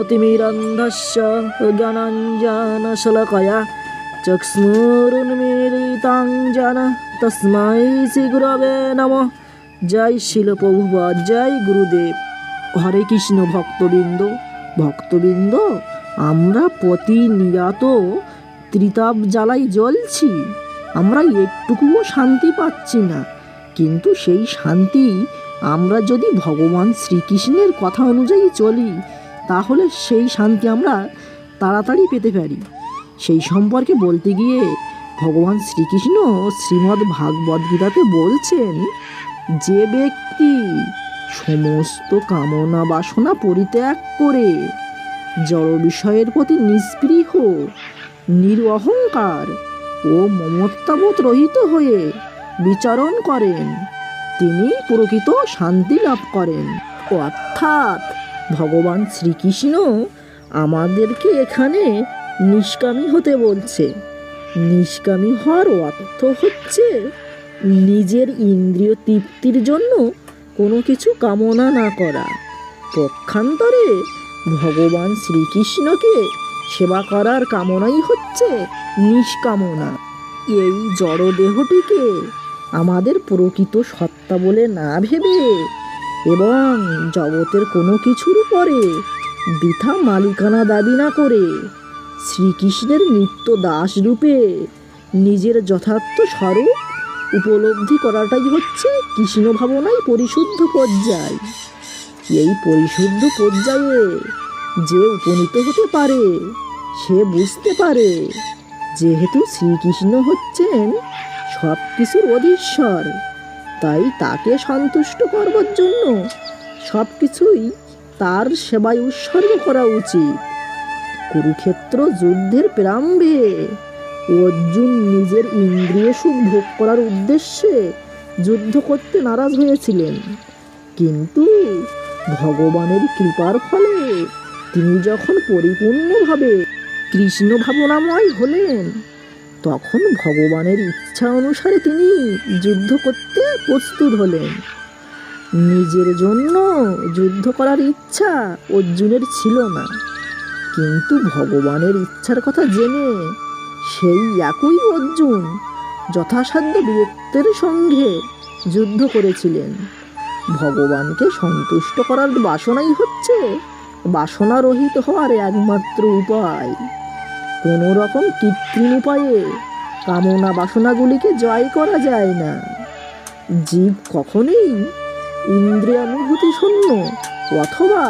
ज्योतिमिरन्धस्य ज्ञानाञ्जनशलकया চক্ষ্মুরুন্মীলিতাং যেন তস্মাই শ্রী গুরবে নম জয় শিল প্রভুবাদ জয় গুরুদেব হরে কৃষ্ণ ভক্তবৃন্দ ভক্তবৃন্দ আমরা প্রতিনিয়ত ত্রিতাপ জ্বালাই জ্বলছি আমরা একটুকুও শান্তি পাচ্ছি না কিন্তু সেই শান্তি আমরা যদি ভগবান শ্রীকৃষ্ণের কথা অনুযায়ী চলি তাহলে সেই শান্তি আমরা তাড়াতাড়ি পেতে পারি। সেই সম্পর্কে বলতে গিয়ে ভগবান শ্রীকৃষ্ণ শ্রীমদ্ ভাগবত গীতাতে বলছেন, যে ব্যক্তি সমস্ত কামনা বাসনা পরিত্যাগ করে জড় বিষয়ের প্রতি নিষ্পৃহ নিরহংকার ও মমত্বাবোধ রহিত হয়ে বিচারণ করেন, তিনি প্রকৃত শান্তি লাভ করেন। অর্থাৎ ভগবান শ্রীকৃষ্ণ আমাদেরকে এখানে নিষ্কামী হতে বলছে। নিষ্কামী হওয়ার অর্থ হচ্ছে নিজের ইন্দ্রিয় তৃপ্তির জন্য কোনো কিছু কামনা না করা। পক্ষান্তরে ভগবান শ্রীকৃষ্ণকে সেবা করার কামনাই হচ্ছে নিষ্কামনা। এই জড়দেহটিকে আমাদের প্রকৃত সত্তা বলে না ভেবে এবং জগতের কোনো কিছুর উপরে বৃথা মালিকানা দাবি না করে শ্রীকৃষ্ণের নিত্য দাস রূপে নিজের যথার্থ স্বরূপ উপলব্ধি করাটাই হচ্ছে কৃষ্ণ ভাবনায় পরিশুদ্ধ পর্যায়। এই পরিশুদ্ধ পর্যায়ে যে উপনীত হতে পারে, সে বুঝতে পারে যেহেতু শ্রীকৃষ্ণ হচ্ছেন সব কিছুর অধীশ্বর। তাই তাকে সন্তুষ্ট করবার জন্য সব কিছুই তার সেবায় উৎসর্গ করা উচিত। কুরুক্ষেত্র যুদ্ধের প্রারম্ভে অর্জুন নিজের ইন্দ্রিয় সুখ ভোগ করার উদ্দেশ্যে যুদ্ধ করতে নারাজ হয়েছিলেন। কিন্তু ভগবানের কৃপার ফলে তিনি যখন পরিপূর্ণভাবে কৃষ্ণ ভাবনাময় হলেন তখন ভগবানের ইচ্ছা অনুসারে তিনি যুদ্ধ করতে প্রস্তুত হলেন। নিজের জন্য যুদ্ধ করার ইচ্ছা অর্জুনের ছিল না। কিন্তু ভগবানের ইচ্ছার কথা জেনে সেই একই অর্জুন যথাসাধ্য বীরত্বের সঙ্গে যুদ্ধ করেছিলেন। ভগবানকে সন্তুষ্ট করার বাসনাই হচ্ছে বাসনা রহিত হওয়ার একমাত্র উপায়। কোনো রকম কৃত্রিম উপায়ে কামনা বাসনাগুলিকে জয় করা যায় না। জীব কখনোই ইন্দ্রিয়ানুভূতি শূন্য অথবা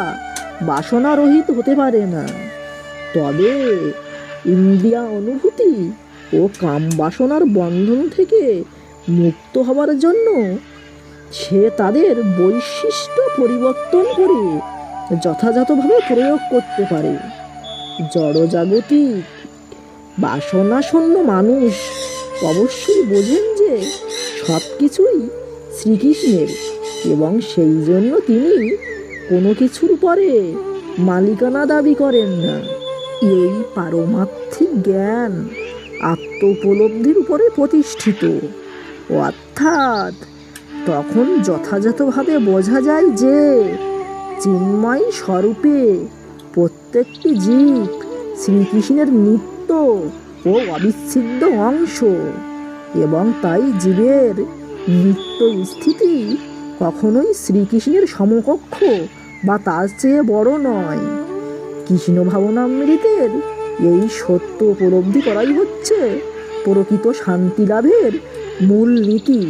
বাসনা রহিত হতে পারে না। তবে ইন্দ্রিয়া অনুভূতি ও কাম বাসনার বন্ধন থেকে মুক্ত হবার জন্য সে তাদের বৈশিষ্ট্য পরিবর্তন করে যথাযথভাবে প্রয়োগ করতে পারে। জড়জাগতিক বাসনাশূন্য মানুষ। অবশ্যই বোঝেন যে সব কিছুই শ্রীকৃষ্ণের এবং সেই জন্য তিনি কোনো কিছুর পরে মালিকানা দাবি করেন না। এই পারমার্থিক জ্ঞান আত্ম উপলব্ধির উপরে প্রতিষ্ঠিত। অর্থাৎ তখন যথাযথভাবে বোঝা যায় যে চিন্ময় স্বরূপে প্রত্যেকটি জীব শ্রীকৃষ্ণের নিত্য ও অবিচ্ছেদ্য অংশ। এবং তাই জীবের নিত্য স্থিতি কখনোই শ্রীকৃষ্ণের সমকক্ষ বা তার চেয়ে বড় নয়। কৃষ্ণ ভাবনামৃতের এই সত্য উপলব্ধি করাই হচ্ছে প্রকৃত শান্তি লাভের মূল নীতি।